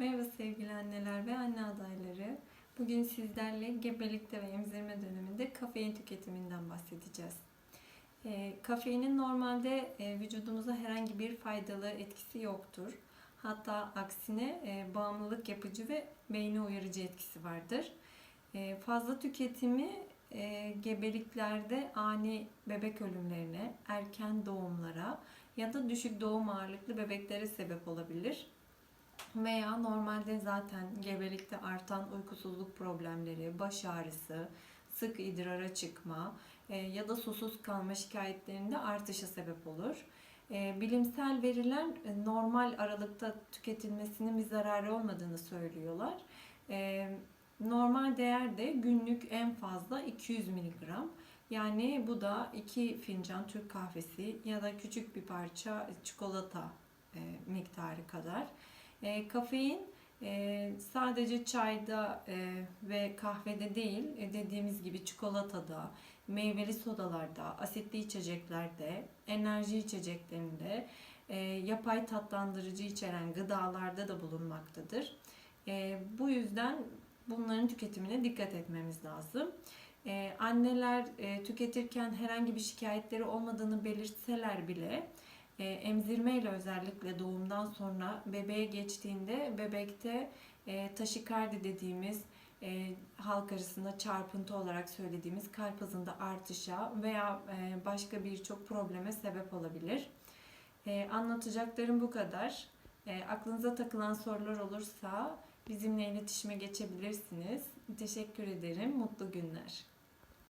Merhaba sevgili anneler ve anne adayları. Bugün sizlerle gebelikte ve emzirme döneminde kafein tüketiminden bahsedeceğiz. E, kafeinin normalde e, vücudumuza herhangi bir faydalı etkisi yoktur. Hatta aksine e, bağımlılık yapıcı ve beyni uyarıcı etkisi vardır. E, fazla tüketimi e, gebeliklerde ani bebek ölümlerine, erken doğumlara ya da düşük doğum ağırlıklı bebeklere sebep olabilir veya normalde zaten gebelikte artan uykusuzluk problemleri, baş ağrısı, sık idrara çıkma e, ya da susuz kalma şikayetlerinde artışa sebep olur. E, bilimsel veriler e, normal aralıkta tüketilmesinin bir zararı olmadığını söylüyorlar. Normal değer de günlük en fazla 200 miligram. Yani bu da 2 fincan Türk kahvesi ya da küçük bir parça çikolata miktarı kadar. E, kafein e, sadece çayda e, ve kahvede değil, e, dediğimiz gibi çikolatada, meyveli sodalarda, asitli içeceklerde, enerji içeceklerinde, e, yapay tatlandırıcı içeren gıdalarda da bulunmaktadır. E, bu yüzden bunların tüketimine dikkat etmemiz lazım. E, anneler e, tüketirken herhangi bir şikayetleri olmadığını belirtseler bile e, emzirme ile özellikle doğumdan sonra bebeğe geçtiğinde bebekte e, taşikardi dediğimiz e, halk arasında çarpıntı olarak söylediğimiz kalp hızında artışa veya e, başka birçok probleme sebep olabilir. E, anlatacaklarım bu kadar. E, aklınıza takılan sorular olursa bizimle iletişime geçebilirsiniz. Teşekkür ederim. Mutlu günler.